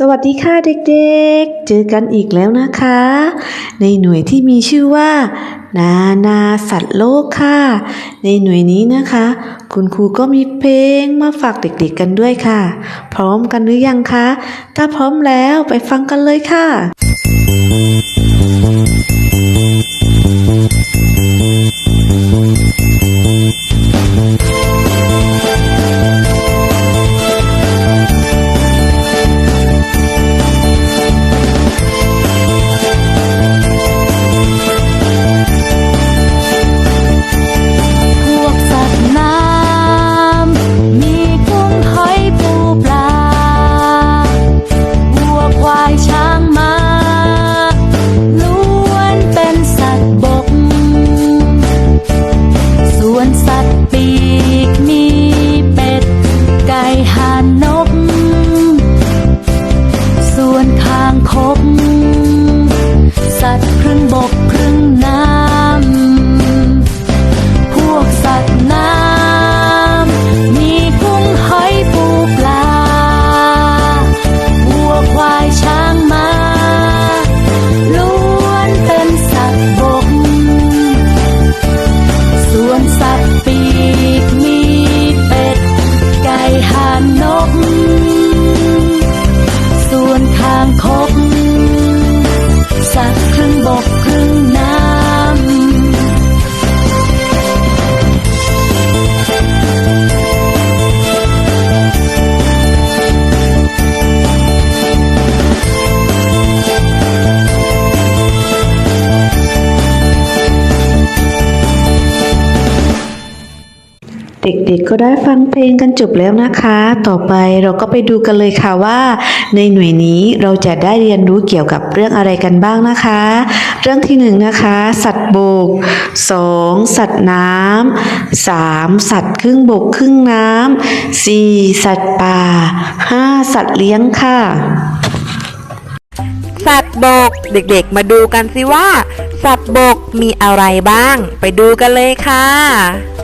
สวัสดีค่ะเด็กๆ เจอกันอีกแล้วนะคะ ในหน่วยที่มีชื่อว่า นานาสัตว์โลกค่ะ ในหน่วยนี้นะคะ คุณครูก็มีเพลงมาฝากเด็กๆกันด้วยค่ะ พร้อมกันหรือยังคะ ถ้าพร้อมแล้วไปฟังกันเลยค่ะ เด็กๆก็ได้ฟังเพลงกันจบแล้วนะคะ ต่อไปเราก็ไปดูกันเลยค่ะว่า ในหน่วยนี้เราจะได้เรียนรู้เกี่ยวกับเรื่องอะไรกันบ้างนะคะ เรื่องที่หนึ่งนะคะ สัตว์บกสองสัตว์น้ำสามสัตว์ครึ่งบกครึ่งน้ำสี่สัตว์ป่าห้าสัตว์เลี้ยงค่ะ สัตว์บกเด็กๆ มาดูกันสิว่า สัตว์บกมีอะไรบ้าง ไปดูกันเลยค่ะ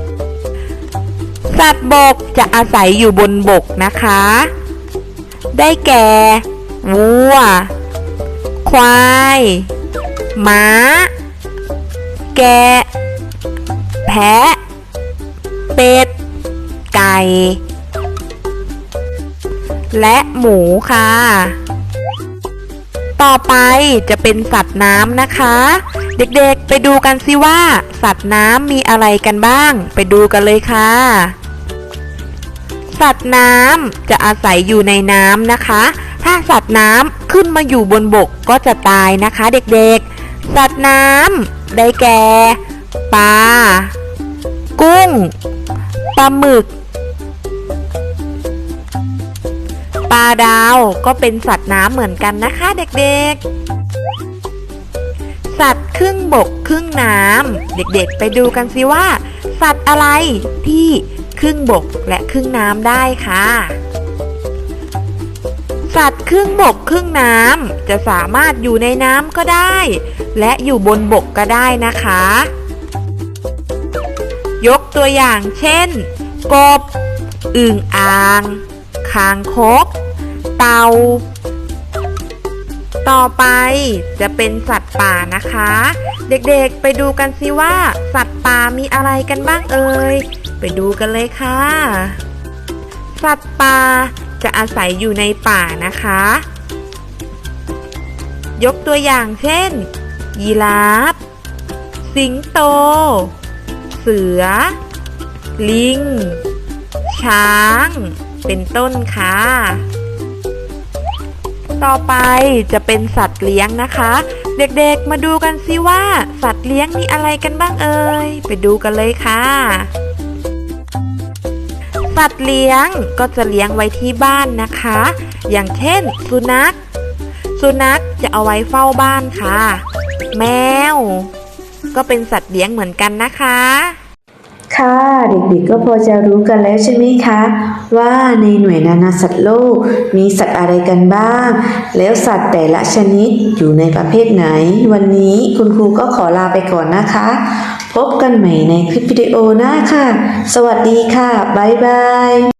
สัตว์บกจะอาศัยอยู่บนบกนะคะ ได้แก่วัว ควาย ม้า แกะ แพะ เป็ด ไก่ และหมูค่ะ ต่อไปจะเป็นสัตว์น้ำนะคะ เด็กๆไปดูกันสิว่า สัตว์น้ำมีอะไรกันบ้าง ไปดูกันเลยค่ะ สัตว์น้ำจะอาศัยอยู่ในน้ำนะคะ ถ้าสัตว์น้ำขึ้นมาอยู่บนบกก็จะตายนะคะเด็กๆ สัตว์น้ำได้แก่ปลา กุ้ง ปลาหมึก ปลาดาวก็เป็นสัตว์น้ำเหมือนกันนะคะเด็กๆ สัตว์ครึ่งบกครึ่งน้ำเด็กๆ ไปดูกันสิว่า สัตว์อะไรที่ รึ่งบกและครึ่งน้ำได้ค่ะ สัตว์ครึ่งบกครึ่งน้ำจะสามารถอยู่ในน้ำก็ได้ และอยู่บนบกก็ได้นะคะ ยกตัวอย่างเช่น กบ อึ่งอ่าง คางคก เต่าต่อไปจะเป็นสัตว์ป่านะคะ เด็กๆไปดูกันสิว่า สัตว์ป่ามีอะไรกันบ้างเอ่ย ไปดูกันเลยค่ะ สัตว์ป่าจะอาศัยอยู่ในป่านะคะ ยกตัวอย่างเช่น ยีราฟ สิงโต เสือ ลิง ช้าง เป็นต้นค่ะ ต่อไปจะเป็นสัตว์เลี้ยงนะคะ เด็กๆมาดูกันสิว่า สัตว์เลี้ยงมีอะไรกันบ้างเอ่ย ไปดูกันเลยค่ะ สัตว์เลี้ยงก็จะเลี้ยงไว้ที่บ้านนะคะ อย่างเช่น สุนัข สุนัขจะเอาไว้เฝ้าบ้านค่ะ แมว ก็เป็นสัตว์เลี้ยงเหมือนกันนะคะ ค่ะเด็กๆก็พอจะรู้กันแล้วใช่ไหมคะ ว่าในหน่วยนานาสัตว์โลก มีสัตว์อะไรกันบ้าง แล้วสัตว์แต่ละชนิดอยู่ในประเภทไหน วันนี้คุณครูก็ขอลาไปก่อนนะคะ พบกันใหม่ในคลิปวิดีโอหน้าค่ะ สวัสดีค่ะ บ๊ายบาย